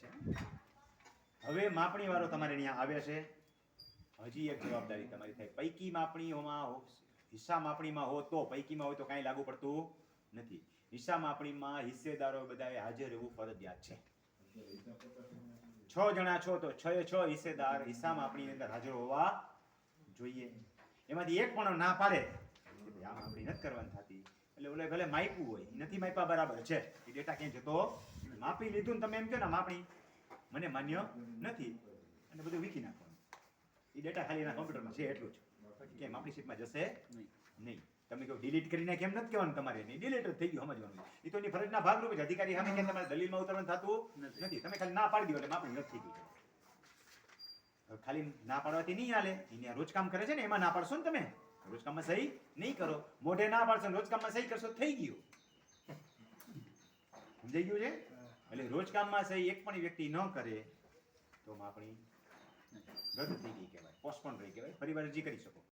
છે હવે માપણી વાળો તમારે અહીંયા આવે છે. હજી એક જવાબદારી તમારી થાય. પૈકી માપણીઓમાં હિસ્સા માપણીમાં હો તો પૈકીમાં હોય તો કાંઈ લાગુ પડતું નથી. હિસ્સા માપણીમાં હિસ્સેદારો બધાએ હાજર રહેવું ફરજિયાત છે. છ જણા છો તો છ એ છ હિસ્સેદાર હિસ્સા માપણીની અંદર હાજર હોવા જોઈએ. એમાંથી એક પણ ના પાડે આ માપણી નથી કરવાની થતી. એટલે ઓલે ભલે માપ્યું હોય નથી માપ્યા બરાબર છે. એ ડેટા ક્યાંય જતો. માપી લીધું ને તમે એમ કહો ને માપણી. મને માન્ય નથી. અને બધું વીખી નાખવાનું. એ ડેટા ખાલી એના કોમ્પ્યુટરમાં છે એટલું જ. કેમ આપણી શીટમાં જશે નહીં. તમે કહો ડિલીટ કરીને કેમ નથી કહેવાનું તમારે? નહીં ડિલીટ થઈ ગયું સમજવાનું. એ તો એની ફરજના ભાગરૂપે જ અધિકારી સામે કે તમારે દલીલમાં ઉતરવાનું થતું નથી. તમે ખાલી ના પાડી દો એટલે માપણી નથી થઈ ગઈ. ખાલી ના પાડવાથી નહીં હાલે. એને રોજ કામ કરે છે ને એમાં ના પાડશો ને તમે? રોજ કામમાં સહી નહીં કરો. મોઢે ના પાડશો રોજ કામમાં સહી કરશો થઈ ગયું. સમજાઈ ગયું છે? એટલે રોજ કામમાં સહી એક પણ વ્યક્તિ ન કરે, તો આપણી રદ થઈ ગઈ કહેવાય પોસ્ટપોન રહી કહેવાય. ફરી વાર અરજી કરી શકો.